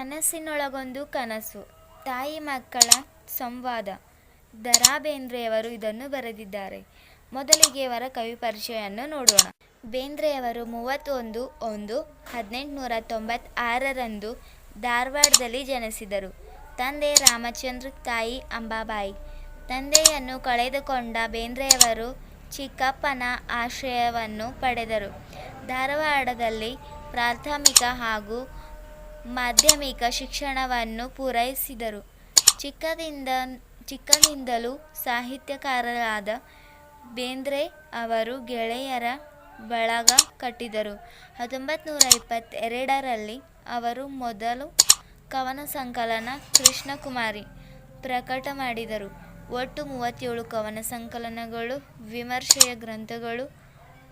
ಕನಸಿನೊಳಗೊಂದು ಕನಸು, ತಾಯಿ ಮಕ್ಕಳ ಸಂವಾದ. ದ ರಾ ಬೇಂದ್ರೆಯವರು ಇದನ್ನು ಬರೆದಿದ್ದಾರೆ. ಮೊದಲಿಗೆ ಅವರ ಕವಿ ಪರಿಚಯವನ್ನು ನೋಡೋಣ. ಬೇಂದ್ರೆಯವರು ಮೂವತ್ತೊಂದು ಒಂದು ಹದಿನೆಂಟುನೂರ ತೊಂಬತ್ತಾರರಂದು ಧಾರವಾಡದಲ್ಲಿ ಜನಿಸಿದರು. ತಂದೆ ರಾಮಚಂದ್ರ, ತಾಯಿ ಅಂಬಾಬಾಯಿ. ತಂದೆಯನ್ನು ಕಳೆದುಕೊಂಡ ಬೇಂದ್ರೆಯವರು ಚಿಕ್ಕಪ್ಪನ ಆಶ್ರಯವನ್ನು ಪಡೆದರು. ಧಾರವಾಡದಲ್ಲಿ ಪ್ರಾಥಮಿಕ ಹಾಗೂ ಮಾಧ್ಯಮಿಕ ಶಿಕ್ಷಣವನ್ನು ಪೂರೈಸಿದರು. ಚಿಕ್ಕದಿಂದ ಚಿಕ್ಕಂದಿನಿಂದಲೂ ಸಾಹಿತ್ಯಕಾರರಾದ ಬೇಂದ್ರೆ ಅವರು ಗೆಳೆಯರ ಬಳಗ ಕಟ್ಟಿದರು. ಹತ್ತೊಂಬತ್ತು ನೂರ ಇಪ್ಪತ್ತೆರಡರಲ್ಲಿ ಅವರು ಮೊದಲು ಕವನ ಸಂಕಲನ ಕೃಷ್ಣಕುಮಾರಿ ಪ್ರಕಟ ಮಾಡಿದರು. ಒಟ್ಟು ಮೂವತ್ತೇಳು ಕವನ ಸಂಕಲನಗಳು, ವಿಮರ್ಶೆಯ ಗ್ರಂಥಗಳು,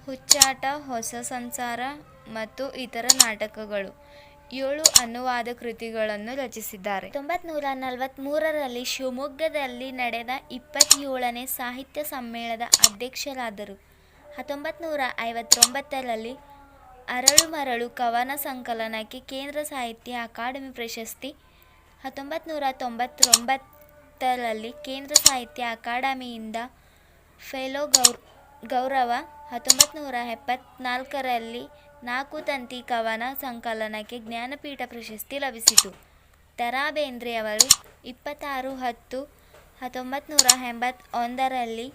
ಹುಚ್ಚಾಟ, ಹೊಸ ಸಂಸಾರ ಮತ್ತು ಇತರ ನಾಟಕಗಳು. ಏಳು ಅನುವಾದ ಕೃತಿಗಳನ್ನು ರಚಿಸಿದ್ದಾರೆ. ತೊಂಬತ್ನೂರ ನೂರ ನಲವತ್ತ್ಮೂರರಲ್ಲಿ ಶಿವಮೊಗ್ಗದಲ್ಲಿ ನಡೆದ ಇಪ್ಪತ್ತೇಳನೇ ಸಾಹಿತ್ಯ ಸಮ್ಮೇಳನದ ಅಧ್ಯಕ್ಷರಾದರು. ಹತ್ತೊಂಬತ್ತು ನೂರ ಐವತ್ತೊಂಬತ್ತರಲ್ಲಿ ಅರಳು ಮರಳು ಕವನ ಸಂಕಲನಕ್ಕೆ ಕೇಂದ್ರ ಸಾಹಿತ್ಯ ಅಕಾಡೆಮಿ ಪ್ರಶಸ್ತಿ ಹತ್ತೊಂಬತ್ತು ನೂರ ತೊಂಬತ್ತೊಂಬತ್ತರಲ್ಲಿ ಕೇಂದ್ರ ಸಾಹಿತ್ಯ ಅಕಾಡೆಮಿಯಿಂದ ಫೆಲೋ ಗೌರ್, ಗೌರವ ಹತ್ತೊಂಬತ್ತು ನೂರ ನಾಲ್ಕು ತಂತಿ ಕವನ ಸಂಕಲನಕ್ಕೆ ಜ್ಞಾನಪೀಠ ಪ್ರಶಸ್ತಿ ಲಭಿಸಿತು. ತರಾಬೇಂದ್ರೆಯವರು ಬೇಂದ್ರೆಯವರು ಇಪ್ಪತ್ತಾರು ಹತ್ತು ಹತ್ತೊಂಬತ್ತು ನೂರ ಎಂಬತ್ತೊಂದರಲ್ಲಿ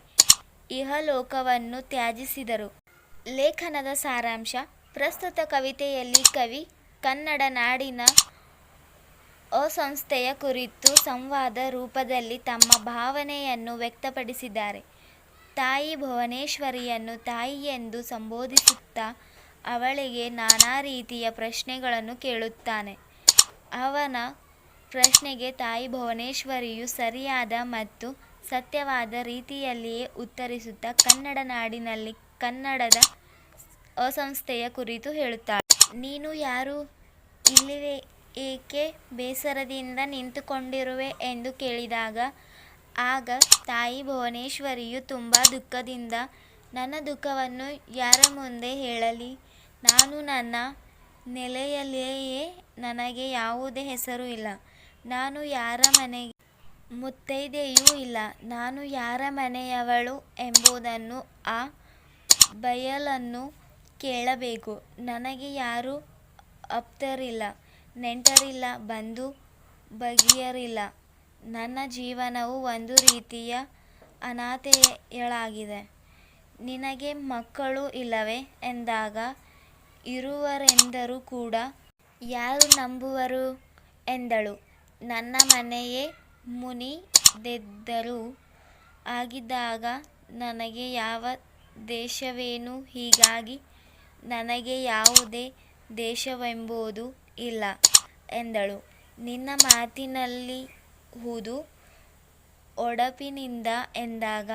ಇಹಲೋಕವನ್ನು ತ್ಯಜಿಸಿದರು. ಲೇಖನದ ಸಾರಾಂಶ, ಪ್ರಸ್ತುತ ಕವಿತೆಯಲ್ಲಿ ಕವಿ ಕನ್ನಡ ನಾಡಿನ ಅಸಂಸ್ಥೆಯ ಕುರಿತು ಸಂವಾದ ರೂಪದಲ್ಲಿ ತಮ್ಮ ಭಾವನೆಯನ್ನು ವ್ಯಕ್ತಪಡಿಸಿದ್ದಾರೆ. ತಾಯಿ ಭುವನೇಶ್ವರಿಯನ್ನು ತಾಯಿ ಎಂದು ಸಂಬೋಧಿಸುತ್ತಾ ಅವಳಿಗೆ ನಾನಾ ರೀತಿಯ ಪ್ರಶ್ನೆಗಳನ್ನು ಕೇಳುತ್ತಾನೆ. ಅವನ ಪ್ರಶ್ನೆಗೆ ತಾಯಿ ಭುವನೇಶ್ವರಿಯು ಸರಿಯಾದ ಮತ್ತು ಸತ್ಯವಾದ ರೀತಿಯಲ್ಲಿಯೇ ಉತ್ತರಿಸುತ್ತಾ ಕನ್ನಡ ನಾಡಿನಲ್ಲಿ ಕನ್ನಡದ ಅಸಂಸ್ಥೆಯ ಕುರಿತು ಹೇಳುತ್ತಾಳೆ. ನೀನು ಯಾರು? ಇಲ್ಲಿ ಏಕೆ ಬೇಸರದಿಂದ ನಿಂತುಕೊಂಡಿರುವೆ ಎಂದು ಕೇಳಿದಾಗ, ಆಗ ತಾಯಿ ಭುವನೇಶ್ವರಿಯು ತುಂಬ ದುಃಖದಿಂದ, ನನ್ನ ದುಃಖವನ್ನು ಯಾರ ಮುಂದೆ ಹೇಳಲಿ? ನಾನು ನನ್ನ ನೆಲೆಯಲ್ಲಿಯೇ ನನಗೆ ಯಾವುದೇ ಹೆಸರು ಇಲ್ಲ. ನಾನು ಯಾರ ಮನೆ ಮುತ್ತೈದೆಯೂ ಇಲ್ಲ. ನಾನು ಯಾರ ಮನೆಯವಳು ಎಂಬುದನ್ನು ಆ ಬಯಲನ್ನು ಕೇಳಬೇಕು. ನನಗೆ ಯಾರೂ ಅಪ್ತರಿಲ್ಲ, ನೆಂಟರಿಲ್ಲ, ಬಂಧು ಬಗೆಯರಿಲ್ಲ ನನ್ನ ಜೀವನವು ಒಂದು ರೀತಿಯ ಅನಾಥೆಯಳಾಗಿದೆ. ನಿನಗೆ ಮಕ್ಕಳು ಇಲ್ಲವೇ? ಎಂದಾಗ ಇರುವರೆಂದರೂ ಕೂಡ ಯಾರು ನಂಬುವರು? ಎಂದಳು. ನನ್ನ ಮನೆಯೇ ಮುನಿ ದೆದ್ದರು. ಆಗಿದ್ದಾಗ ನನಗೆ ಯಾವ ದೇಶವೇನು? ಹೀಗಾಗಿ ನನಗೆ ಯಾವುದೇ ದೇಶವೆಂಬುದು ಇಲ್ಲ, ಎಂದಳು. ನಿನ್ನ ಮಾತಿನಲ್ಲಿ ಹುದು ಒಡಪಿನಿಂದ ಎಂದಾಗ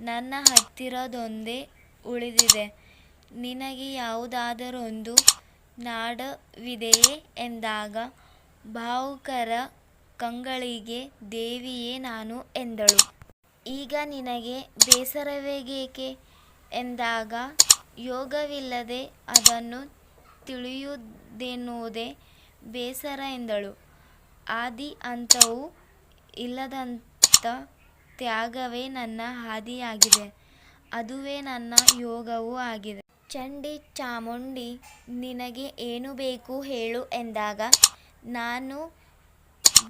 ನನ್ನ ಹತ್ತಿರದೊಂದೇ ಉಳಿದಿದೆ. ನಿನಗೆ ಯಾವುದಾದರೊಂದು ನಾಡವಿದೆಯೇ ಎಂದಾಗ, ಭಾವುಕರ ಕಂಗಳಿಗೆ, ದೇವಿಯೇ ನಾನು ಎಂದಳು. ಈಗ ನಿನಗೆ ಬೇಸರವೇಗೇಕೆ ಎಂದಾಗ, ಯೋಗವಿಲ್ಲದೆ ಅದನ್ನು ತಿಳಿಯುವುದೆನ್ನುವುದೇ ಬೇಸರ ಎಂದಳು. ಆದಿ ಅಂತವೂ ಇಲ್ಲದಂಥ ತ್ಯಾಗವೇ ನನ್ನ ಹಾದಿಯಾಗಿದೆ. ಅದುವೇ ನನ್ನ ಯೋಗವೂ ಆಗಿದೆ. ಚಂಡಿ ಚಾಮುಂಡಿ, ನಿನಗೆ ಏನು ಬೇಕು ಹೇಳು ಎಂದಾಗ, ನಾನು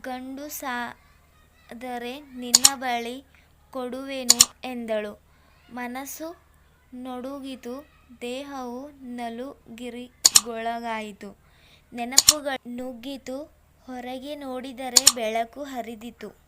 ಗಂಡು ಸಾದರೆ ನಿನ್ನ ಬಳಿ ಕೊಡುವೆನು ಎಂದಳು. ಮನಸ್ಸು ನಡುಗಿತು, ದೇಹವು ನಲುಗಿರಿಗೊಳಗಾಯಿತು. ನೆನಪುಗಳು ನುಗ್ಗಿತು, ಹೊರಗೆ ನೋಡಿದರೆ ಬೆಳಕು ಹರಿದಿತು.